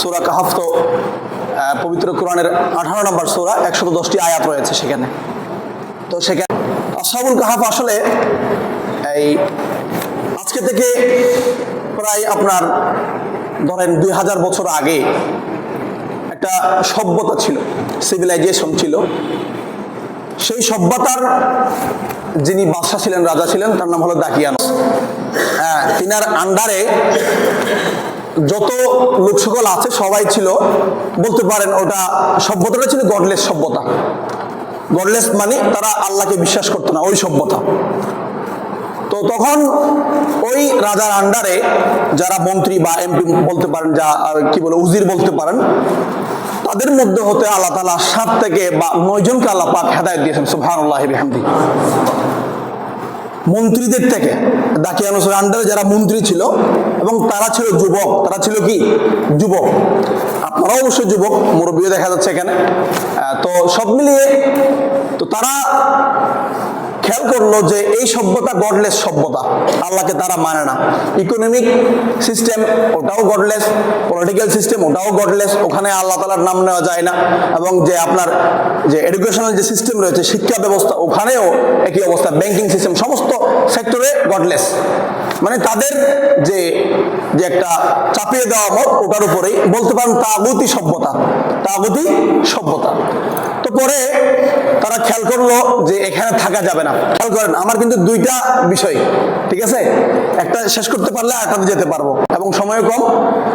সুরা কাহাফ তো পবিত্র কোরআনের আঠারো নম্বর সুরা, একশত দশটি আয়াত রয়েছে সেখানে। তো সেখানে আসাবুল কাহাফ আসলে এই আজকে থেকে প্রায় আপনার ধরেন দুই হাজার বছর আগে একটা সভ্যতা ছিল সিভিলাইজেশন ছিল। সেই সভ্যতার যিনি বাদশাহ ছিলেন, রাজা ছিলেন, তার নাম হলো দাকিয়ানস। হ্যাঁ তিনার আন্ডারে যত লোক সকল আছে, সবাই ছিল, বলতে পারেন ওটা সভ্যতাটা ছিল গডলেস সভ্যতা। গডলেস মানে তারা আল্লাহকে বিশ্বাস করতো না, ওই সভ্যতা। তো তখন ওই রাজার আন্ডারে যারা মন্ত্রী বা এমপি বলতে পারেন, যা কি বলে, উজির বলতে পারেন, তাদের মধ্যে হতে আল্লাহ তালা সাত থেকে বা নয় জনকে আল্লাহ পাক হেদায়ত দিয়েছেন, সুবহানাল্লাহ বিহামদি। মন্ত্রীদের থেকে দাকিয়ানুসের আন্ডারে যারা মন্ত্রী ছিল এবং তারা ছিল যুবক, তারা ছিল কি? যুবক। আপনারাও অবশ্যই যুবক, মুরব্বীও দেখা যাচ্ছে এখানে। তো সব মিলিয়ে তো তারা করল যে এই সভ্যতা গডলেস সভ্যতা। আল্লাহকে তারা মানে না। ইকোনমিক সিস্টেম ওটাও গডলেস পলিটিক্যাল সিস্টেম ওটাও গডলেস ওখানে আল্লাহ তালার নাম নেওয়া যায় না। এবং যে আপনার যে এডুকেশনাল যে সিস্টেম রয়েছে, শিক্ষা ব্যবস্থা, ওখানেও একই অবস্থা। ব্যাংকিং সিস্টেম সমস্ত সেক্টরে গডলেস মানে তাদের যে যে একটা চাপিয়ে দেওয়া মত, ওটার উপরেই বলতে পারেন তাগতি সভ্যতা। তাগতি সভ্যতা। তো পরে তারা খেয়াল করল যে এখানে থাকা যাবে না। খেয়াল করেন, আমার কিন্তু দুইটা বিষয়, ঠিক আছে? একটা শেষ করতে পারলে আটটাতে যেতে পারব। এবং সময় কম,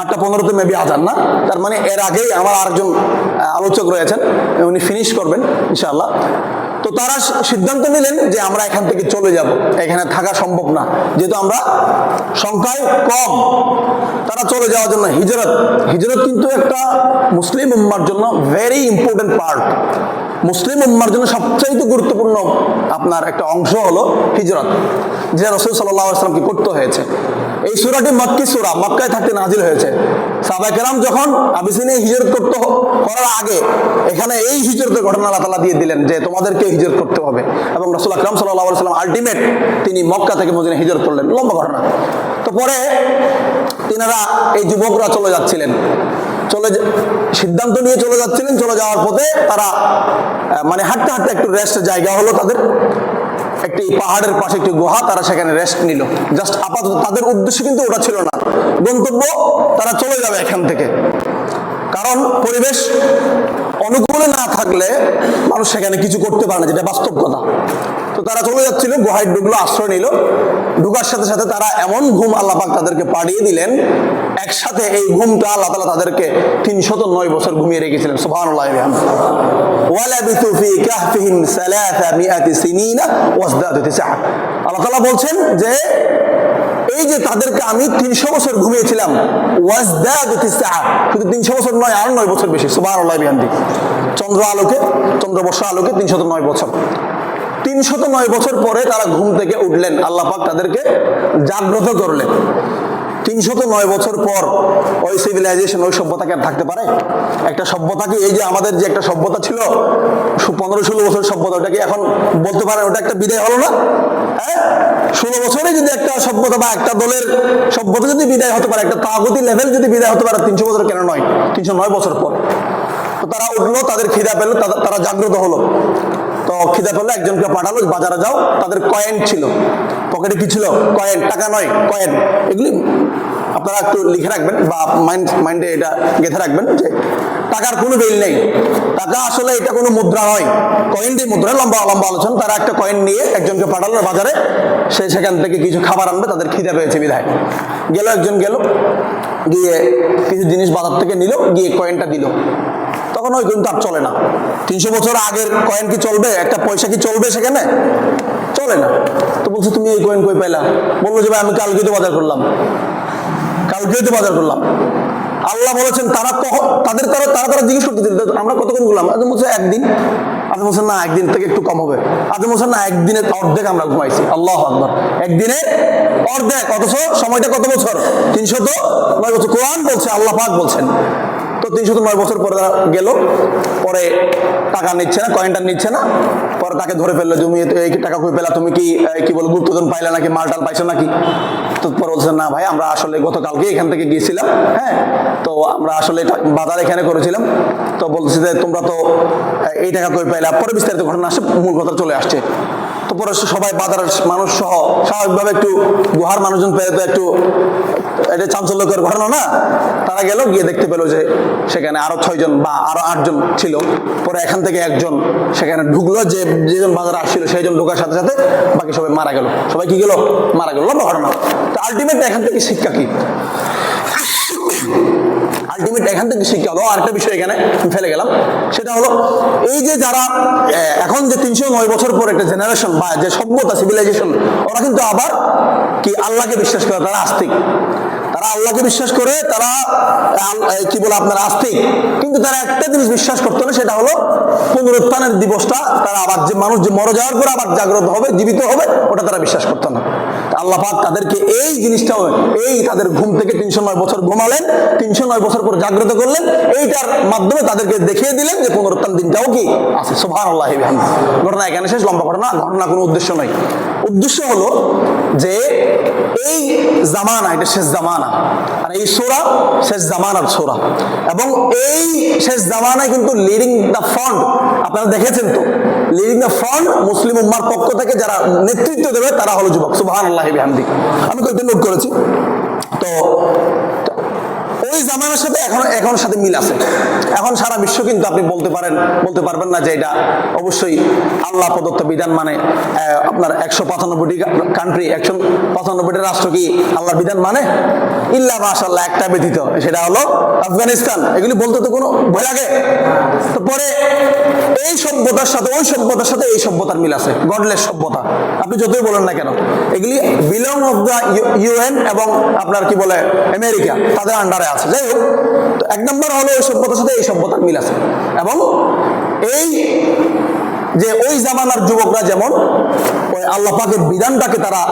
আটটা পনেরোতে মেবি আজান, না? তার মানে এর আগেই আমার আরেকজন আলোচক রয়েছেন, উনি ফিনিশ করবেন, ইনশাআল্লাহ। তো তারা সিদ্ধান্ত নিলেন যে আমরা এখান থেকে চলে যাব। এখানে থাকা সম্ভব না। যেহেতু আমরা সংখ্যায় কম, তারা চলে যাওয়ার জন্য হিজরত। হিজরত কিন্তু একটা মুসলিম উম্মার জন্য ভেরি ইম্পর্টেন্ট পার্ট মুসলিম উম্মার জন্য সবচাইতে গুরুত্বপূর্ণ আপনার একটা অংশ হলো হিজরত যে রসুল সাল্লাহ আসলামকে করতে হয়েছে। এই সুরাটি মক্কি সুরা, মক্কায় থাকতে নাজিল হয়েছে। সাহাবা কেরাম যখন আবিসিনে হিজরত করতে করার আগে এখানে এই হিজরতের ঘটনা আল্লাহ তালা দিয়ে দিলেন যে তোমাদেরকে হিজরত করতে হবে। এবং রসুল আকরাম সাল্লাহ সাল্লাম আলটিমেট তিনি মক্কা থেকে মদিনা হিজরত করলেন। লম্বা ঘটনা। তো পরে তিনারা এই যুবকরা চলে যাচ্ছিলেন। চলে সিদ্ধান্ত নিয়ে চলে যাচ্ছিলেন, চলে যাওয়ার পথে তারা মানে হাঁটতে হাঁটতে একটু রেস্ট জায়গা হলো তাদের। একটি পাহাড়ের পাশে একটি গুহা, তারা সেখানে রেস্ট নিল। জাস্ট আপাতত তাদের উদ্দেশ্য কিন্তু ওটা ছিল না। গন্তব্য, তারা চলে যাবে এখান থেকে। কারণ পরিবেশ অনুকূলে না থাকলে মানুষ সেখানে কিছু করতে পারে না, যেটা বাস্তব কথা। তো তারা চলে যাচ্ছিল, গুহায় ঢুকলো, আশ্রয় নিল। ঢুকার সাথে সাথে তারা এমন ঘুম আল্লাহ পাক তাদেরকে পাঠিয়ে দিলেন, একসাথে এই ঘুমটা আল্লাহ তালা তাদেরকে তিনশত নয় বছর ঘুমিয়ে রেখেছিলেন তিসআ। আল্লাহ তাআলা বলছেন যে এই যে তাদেরকে আমি তিনশো বছর ঘুমিয়েছিলাম শুধু তিনশো বছর নয়, আর নয় বছর বেশি। সুবাহ বিহামদি। চন্দ্র আলোকে চন্দ্র বর্ষা আলোকে তিনশত নয় বছর। তিনশত নয় বছর পরে তারা ঘুম থেকে উঠলেন। আল্লাহ পাক তাদেরকে জাগ্রত করলেন। তিনশত নয় বছর পর ওই সিভিলাইজেশন ওই সভ্যতাকে আর থাকতে পারে? একটা সভ্যতাকে এই যে আমাদের যে একটা সভ্যতা ছিল পনেরো ষোলো বছর সভ্যতা ওটাকে এখন বলতে পারে ওটা একটা বিদায় হলো না? হ্যাঁ? ষোলো বছরে যদি একটা সভ্যতা বা একটা দলের সভ্যতা যদি বিদায় হতে পারে, একটা তাগতি লেভেল যদি বিদায় হতে পারে, তিনশো বছর কেন নয়? তিনশো নয় বছর পর। তো তারা উঠল, তাদের খিদা পেল, তারা- জাগ্রত হলো। তো খিদা পেল, একজনকে পাঠালো, বাজারে যাও, তাদের কয়েন ছিল। পকেটে কি ছিল? কয়েন টাকা নয় কয়েন এগুলি আপনারা একটু লিখে রাখবেন বা মাইন্ড মাইন্ডে এটা গেঁথে রাখবেন যে টাকার কোনো বিল নেই। টাকা আসলে এটা কোনো মুদ্রা নয়। কয়েন দিয়ে মুদ্রা, লম্বা লম্বা আলোচনা। তারা একটা কয়েন নিয়ে একজনকে পাঠালো বাজারে। সে সেখান থেকে কিছু খাবার আনবে, তাদের খিদে পেয়েছে বিধায়। গেল, একজন গেল, গিয়ে কিছু জিনিস বাজার থেকে নিল, গিয়ে কয়েনটা দিল। তখন ওই কিন্তু আর চলে না। তিনশো বছর আগের কয়েন কি চলবে? একটা পয়সা কি চলবে সেখানে? চলে না। তো বলছো, তুমি এই কয়েন কই পাইলা? বলল যে, ভাই, আমি কালকে তো বাজার করলাম। কালকেই তো বাজার করলাম। আল্লাহ বলেছেন, তারা তাদের তারা তারা তারা জিজ্ঞেস করতেছিল আমরা কতক্ষণ ঘুরলাম? আজ বলছে, একদিন। আজ বলছেন না, একদিন থেকে একটু কম হবে। আজ বলছেন না, একদিনের অর্ধেক আমরা ঘুমাইছি। আল্লাহ আকবর। একদিনে অর্ধেক, অথচ সময়টা কত বছর? তিনশো তো নয় বছর। কোরআন বলছে, আল্লাহ পাক বলছেন। তো তিনশত নয় বছর পরে গেল, পরে টাকা নিচ্ছে না কয়েনটা নিচ্ছে না, পরে তাকে ধরে ফেলল তুমি এই টাকা কই পেলা? তুমি কি কি বল, গুপ্তধন পাইলা নাকি, মালটাল পাইছো নাকি? তো পরে বলছে, না ভাই, আমরা আসলে গতকালকে এখান থেকে গিয়েছিলাম হ্যাঁ তো আমরা আসলে বাজার এখানে করেছিলাম। তো বলছে যে, তোমরা তো, এই টাকা কই পাইলা পরে বিস্তারিত ঘটনা আসে, মূল কথা চলে আসছে। তো সবাই বাজারের মানুষ সহ স্বাভাবিকভাবে একটু গুহার মানুষজন পেয়ে তো একটু এটা চাঞ্চল্যকর ঘটনা না? তারা গেল, গিয়ে দেখতে পেল যে সেখানে আরও ছয়জন বা আরও আটজন ছিল। পরে এখান থেকে একজন সেখানে ঢুকলো, যে যেজন বাজারে আসছিল সেই জন ঢোকার সাথে সাথে বাকি সবাই মারা গেল। সবাই কি গেল? মারা গেল। ঘটনা। তো আলটিমেট এখান থেকে শিক্ষা কি? আলটিমেট এখান থেকে শিক্ষা হলো আরেকটা বিষয় এখানে ফেলে গেলাম। সেটা হলো, এই যে যারা এখন যে তিনশো নয় বছর পর একটা জেনারেশন বা যে সভ্যতা সিভিলাইজেশন ওরা কিন্তু আবার কি আল্লাহকে বিশ্বাস করে, তারা আস্তিক। তারা আল্লাহকে বিশ্বাস করে, তারা কি বলে আপনার, আস্তিক। কিন্তু তারা একটা জিনিস বিশ্বাস করতো না, সেটা হলো পুনরুত্থানের দিবসটা, তারা আবার যে মানুষ যে মরে যাওয়ার পর আবার জাগ্রত হবে, জীবিত হবে, ওটা তারা বিশ্বাস করতো না। আল্লাহ পাক তাদেরকে এই জিনিসটাও, এই তাদের ঘুম থেকে তিনশো নয় বছর ঘুমালেন, তিনশো নয় বছর পর জাগ্রত করলেন, এইটার মাধ্যমে তাদেরকে দেখিয়ে দিলেন যে পুনরুত্থান দিনটাও কি আছে। সুভান আল্লাহ ঘটনা এখানে শেষ, লম্বা ঘটনা ঘটনা কোনো উদ্দেশ্য নয় উদ্দেশ্য হলো যে এই জামানা, এটা শেষ জামানা আর এই সোরা শেষ জামানার সোরা। এবং এই শেষ জামানায় কিন্তু লিডিং দ্য ফ্রন্ট আপনারা দেখেছেন তো লিডিং দ্য ফ্রন্ট মুসলিম উম্মার পক্ষ থেকে যারা নেতৃত্ব দেবে, তারা হলো যুবক। সুবাহ আল্লাহ আমি কয়েকদিন নোট করেছি। তো ওই জামানার সাথে এখন এখন সাথে মিল আছে। এখন সারা বিশ্ব কিন্তু আপনি বলতে পারেন বলতে পারবেন না যে এটা অবশ্যই আল্লাহ প্রদত্ত বিধান মানে আপনার একশো পঁচানব্বইটি কান্ট্রি একশো পঁচানব্বইটি রাষ্ট্র কি আল্লাহর বিধান মানে? ইল্লা মাশাল্লাহ একটা ব্যতীত। সেটা হলো আফগানিস্তান। এগুলি বলতে তো কোনো ভয় লাগে। তো পরে এই সভ্যতার সাথে ওই সভ্যতার সাথে এই সভ্যতার মিল আছে। গডলেস সভ্যতা। আপনি যতই বলেন না কেন, এগুলি বিলং অফ দ্য ইউএন এবং আপনার কি বলে, আমেরিকা, তাদের আন্ডারে আছে। হোক তো এক নম্বর হলো ওই সভ্যতার সাথে এই সভ্যতার মিল আছে। এবং এই যে ওই জামানার যুবকরা যেমন, ওই আল্লাহ বিধানটাকে তারা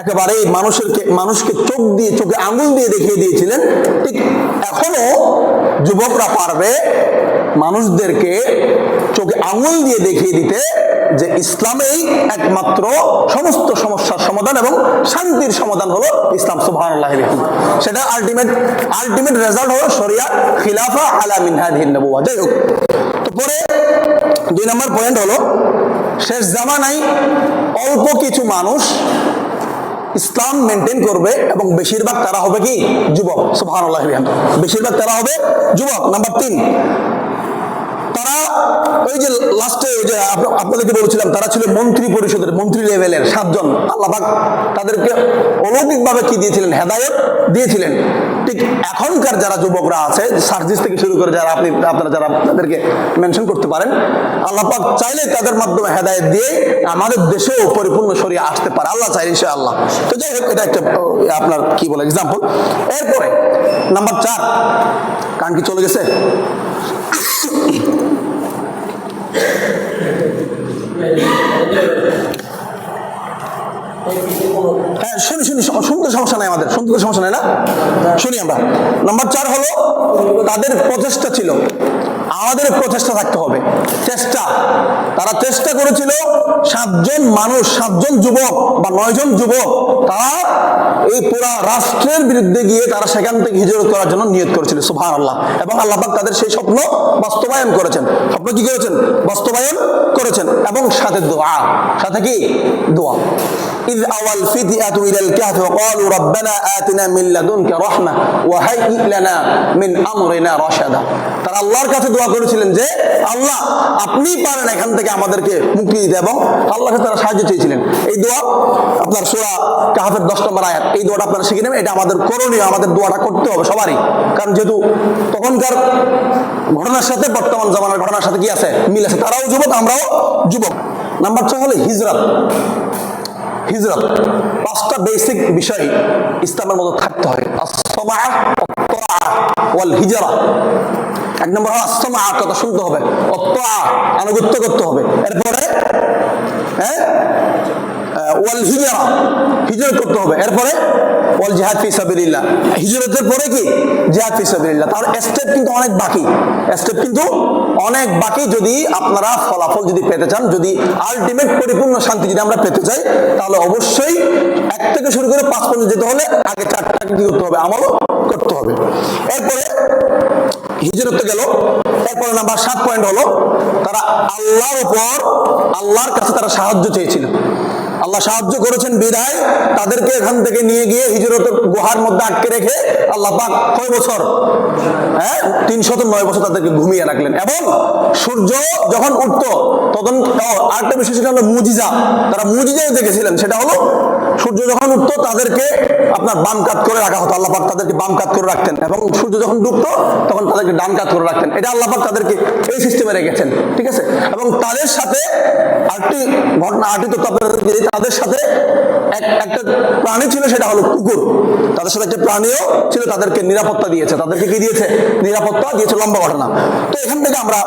একেবারে মানুষের মানুষকে চোখ দিয়ে, চোখে আঙুল দিয়ে দেখিয়ে দিয়েছিলেন, ঠিক এখনও যুবকরা পারবে মানুষদেরকে চোখে আঙুল দিয়ে দেখিয়ে দিতে যে ইসলামেই একমাত্র সমস্ত সমস্যার সমাধান এবং শান্তির সমাধান হলো ইসলাম সুবহান সেটা আলটিমেট আলটিমেট রেজাল্ট হলো শরিয়া খিলাফা আলা মিনহাদিন যাই হোক, তো পরে দুই নম্বর পয়েন্ট হলো, শেষ জামানায় অল্প কিছু মানুষ ইসলাম মেনটেন করবে এবং বেশিরভাগ তারা হবে কি? যুবক সুবহান বেশিরভাগ তারা হবে যুবক। নাম্বার তিন তারা ওই যে লাস্টে ওই যে আপনাদেরকে বলেছিলাম, তারা ছিল মন্ত্রী পরিষদের, মন্ত্রী লেভেলের সাতজন। আল্লাহ পাক তাদেরকে অলৌকিকভাবে কি দিয়েছিলেন? হেদায়ত দিয়েছিলেন। ঠিক এখনকার যারা যুবকরা আছে, সার্জিস থেকে শুরু করে যারা আপনি, আপনারা যারা তাদেরকে মেনশন করতে পারেন আল্লাহ পাক চাইলে তাদের মাধ্যমে হেদায়ত দিয়ে আমাদের দেশেও পরিপূর্ণ সরিয়ে আসতে পারে। আল্লাহ চাইলে সে আল্লাহ তো যাই হোক, এটা একটা আপনার কি বলে এক্সাম্পল এরপরে, নাম্বার চার কারণ কি চলে গেছে? হ্যাঁ শুনি শুনি শুনতে সমস্যা নাই আমাদের শুনতে সমস্যা নাই না? শুনি আমরা। নাম্বার চার হলো, তাদের প্রচেষ্টা ছিল। আমাদের প্রচেষ্টা থাকতে হবে। চেষ্টা। তারা চেষ্টা করেছিল সাতজন মানুষ, সাতজন যুবক বা নয়জন যুবক, তারা এই পুরা রাষ্ট্রের বিরুদ্ধে গিয়ে তারা সেখান থেকে হিজরত করার জন্য নিয়ত করেছিল সুভান আল্লাহ এবং আল্লাহাক তাদের সেই স্বপ্ন বাস্তবায়ন করেছেন। স্বপ্ন কি করেছেন? বাস্তবায়ন করেছেন। এবং সাথে দোয়া। সাথে কি? দোয়া। إذ أوى الفتية إلى الكهف وقالوا ربنا آتنا من لدنك رحمة وهيئ لنا من أمرنا رشدا তারা আল্লাহর কাছে দোয়া করেছিলেন যে আল্লাহ আপনি পারেন এখান থেকে আমাদেরকে মুক্তি দিতে এবং আল্লাহকে তারা সাহায্য চেয়েছিলেন এই দোয়া আপনার সোরা কাহাফের দশ নম্বর আয়াত এই দোয়াটা আপনারা শিখে নেবেন এটা আমাদের করণীয় আমাদের দোয়াটা করতে হবে সবারই কারণ যেহেতু তখনকার ঘটনার সাথে বর্তমান জামানার ঘটনার সাথে কি আছে মিল আছে তারাও যুবক আমরাও যুবক নাম্বার ছয় হলো হিজরত হিজরত। পাঁচটা বেসিক বিষয় ইসলামের মধ্যে থাকতে হয় ওয়াল হিজরা। এক নম্বর আসমা কথা শুনতে হবে। আনুগত্য করতে হবে। এরপরে হ্যাঁ? ওয়াল হিজরা, হিজরত করতে হবে। এরপরে, ওয়াল জিহাদ ফি সাবিলিল্লাহ। হিজরতের পরে কি? জিহাদ ফি সাবিলিল্লাহ। তার স্টেপ কিন্তু অনেক বাকি। স্টেপ কিন্তু অনেক বাকি যদি আপনারা ফলাফল যদি পেতে চান, যদি আলটিমেট পরিপূর্ণ শান্তি যদি আমরা পেতে চাই, তাহলে অবশ্যই এক থেকে শুরু করে পাঁচ পর্যন্ত যেতে হলে আগে চারটাকে কি করতে হবে? আমলও করতে হবে। এরপরে হিজরত তো গেল। এরপরে নাম্বার সাত পয়েন্ট হলো, তারা আল্লাহর উপর, আল্লাহর কাছে তারা সাহায্য চেয়েছিল। আল্লাহ সাহায্য করেছেন বিদায়। তাদেরকে এখান থেকে নিয়ে গিয়ে হিজরত গুহার মধ্যে আটকে রেখে আল্লাহ পাক কয় বছর? হ্যাঁ তিনশত নয় বছর তাদেরকে ঘুমিয়ে রাখলেন। এবং সূর্য যখন উঠত, তখন আরেকটা বিষয় সেটা হলো মুজিজা। তারা মুজিজাও দেখেছিলেন, সেটা হলো সূর্য যখন উঠতো, তাদেরকে আপনার বাম কাত করে রাখা হতো আল্লাহ তাদেরকে বাম কাত করে রাখতেন এবং সূর্য যখন ডুবতো, তখন তাদেরকে ডান কাত করে রাখতেন। এটা আল্লাহ তাদেরকে এই সিস্টেমে রেখেছেন, ঠিক আছে? এবং তাদের সাথে আরেকটি ঘটনা তথ্য আপনাদেরকে তাদের সাথে একটা প্রাণী ছিল, সেটা হলো কুকুর। তাদের সাথে একটা প্রাণীও ছিল, তাদেরকে নিরাপত্তা দিয়েছে। তাদেরকে কি দিয়েছে? নিরাপত্তা দিয়েছে, লম্বা ঘটনা। তো এখান থেকে আমরা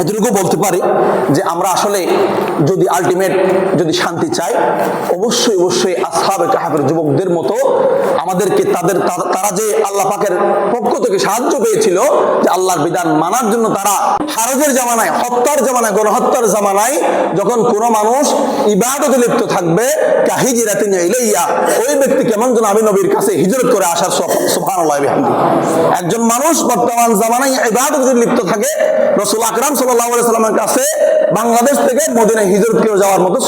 এতটুকু বলতে পারি যে আমরা আসলে যদি আলটিমেট যদি শান্তি চাই, অবশ্যই অবশ্যই আসহাবে কাহাবের যুবকদের মতো আমাদেরকে তাদের, তারা যে আল্লাহ পাকের পক্ষ থেকে সাহায্য পেয়েছিল যে আল্লাহর বিধান মানার জন্য তারা হারজের জামানায়, হত্যার জামানায়, গণহত্যার জামানায় যখন কোনো মানুষ ইবাদতে লিপ্ত থাকবে কাহিজিরাতে ইলাইয়া ওই ব্যক্তি কেমন যেন আমি নবীর কাছে হিজরত করে আসার বিহামদি। একজন মানুষ বর্তমান জামানায় ইবাদতে লিপ্ত থাকে, রসুল আকরাম আলাইহি সাল্লামের কাছে বাংলাদেশ থেকে মদিনায় হিজরত করে যাওয়ার মতো